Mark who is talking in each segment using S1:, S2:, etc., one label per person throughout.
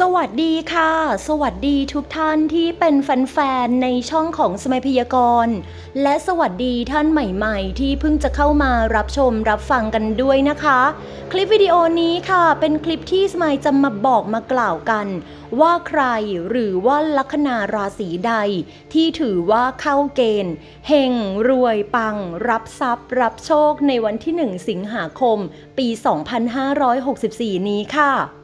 S1: สวัสดีค่ะ สวัสดีทุกท่านที่เป็นแฟนๆในช่องของสมัยพยากรณ์ และสวัสดีท่านใหม่ๆ ที่เพิ่งจะเข้ามารับชมรับฟังกันด้วยนะคะ คลิปวิดีโอนี้ค่ะ เป็นคลิปที่สมัยจะมาบอกมากล่าวกัน ว่าใครหรือว่าลัคนาราศีใด ที่ถือว่าเข้าเกณฑ์เฮงรวยปัง รับทรัพย์ รับโชคในวันที่ 1 สิงหาคม ปี 2564 นี้ค่ะ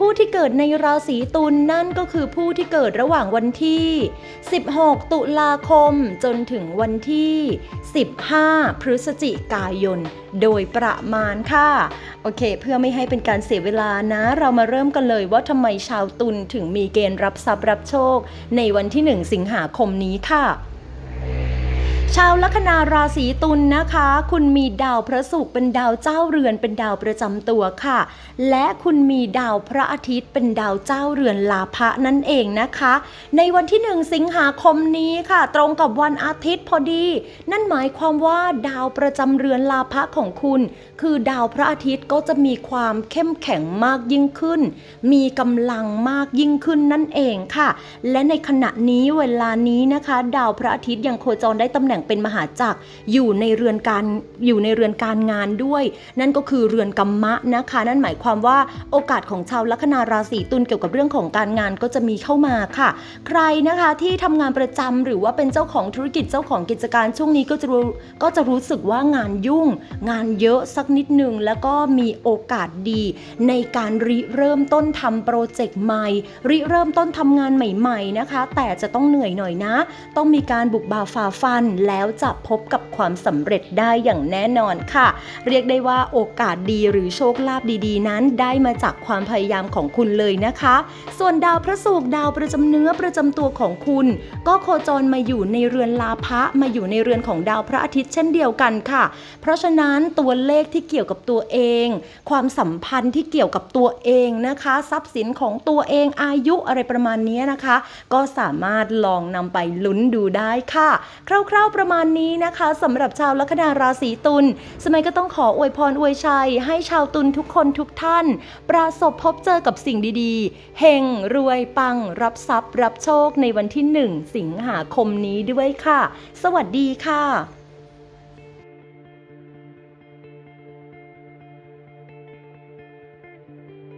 S1: ผู้ที่เกิดในราศีตุลนนั่นก็คือผู้ที่เกิดระหว่างวันที่ 16 ตุลาคมจนถึงวันที่ 15 พฤศจิกายน โดยประมาณค่ะ โอเค เพื่อไม่ให้เป็นการเสียเวลานะ เรามาเริ่มกันเลยว่าทำไมชาวตุลถึงมีเกณฑ์รับทรัพย์รับโชค ในวันที่ 1 สิงหาคมนี้ค่ะ ชาวลัคนาราศีตุลนะคะ คุณมีดาวพระศุกร์เป็นดาวเจ้าเรือนเป็นดาวประจำตัวค่ะ และคุณมีดาวพระอาทิตย์เป็นดาวเจ้าเรือนลาภะนั่นเองนะคะ ในวันที่ 1 สิงหาคมนี้ค่ะ ตรงกับวันอาทิตย์พอดี นั่นหมายความว่าดาวประจำเรือนลาภะของคุณ คือดาวพระอาทิตย์ก็จะมีความเข้มแข็งมากยิ่งขึ้น มีกำลังมากยิ่งขึ้นนั่นเองค่ะ และในขณะนี้เวลานี้นะคะ ดาวพระอาทิตย์ยังโคจรได้ตำแหน่งเป็นมหาจักรอยู่ในเรือนการอยู่ในเรือนการงานด้วย นั่นก็คือเรือนกรรมะนะคะ นั่นหมายความว่าโอกาสของชาวลัคนาราศีตุลเกี่ยวกับเรื่องของการงานก็จะมีเข้ามาค่ะ ใครนะคะที่ทำงานประจำหรือว่าเป็นเจ้าของธุรกิจเจ้าของกิจการช่วงนี้ก็จะรู้ก็จะรู้สึกว่างานยุ่ง งานเยอะสักนิดหนึ่งแล้วก็มีโอกาสดี ในการริเริ่มต้นทำโปรเจกต์ใหม่ ริเริ่มต้นทำงานใหม่ ๆนะคะ แต่จะต้องเหนื่อยหน่อยนะ ต้องมีการบุกบ่าฝ่าฟันแล้วจะพบกับความสำเร็จได้อย่างแน่นอนค่ะ เรียกได้ว่าโอกาสดีหรือโชคลาภดีๆ นั้นได้มาจากความพยายามของคุณเลยนะคะ ส่วนดาวพระศุกร์ดาวประจำเนื้อประจำตัวของคุณ ก็โคจรมาอยู่ในเรือนลาภะมาอยู่ในเรือนของดาวพระอาทิตย์เช่นเดียวกันค่ะ เพราะฉะนั้นตัวเลขที่เกี่ยวกับตัวเอง ความสัมพันธ์ที่เกี่ยวกับตัวเองนะคะ ทรัพย์สินของตัวเองอายุอะไรประมาณนี้นะคะ ก็สามารถลองนำไปลุ้นดูได้ค่ะ คร่าวๆประมาณนี้นะคะสำหรับชาวลัคนาราศีตุลสมัยก็ต้องขออวยพรอวยชัย ให้ชาวตุลทุกคนทุกท่าน ประสบพบเจอกับสิ่งดีๆเฮงรวยปัง รับทรัพย์ รับโชคในวันที่ 1 สิงหาคมนี้ด้วยค่ะ สวัสดีค่ะ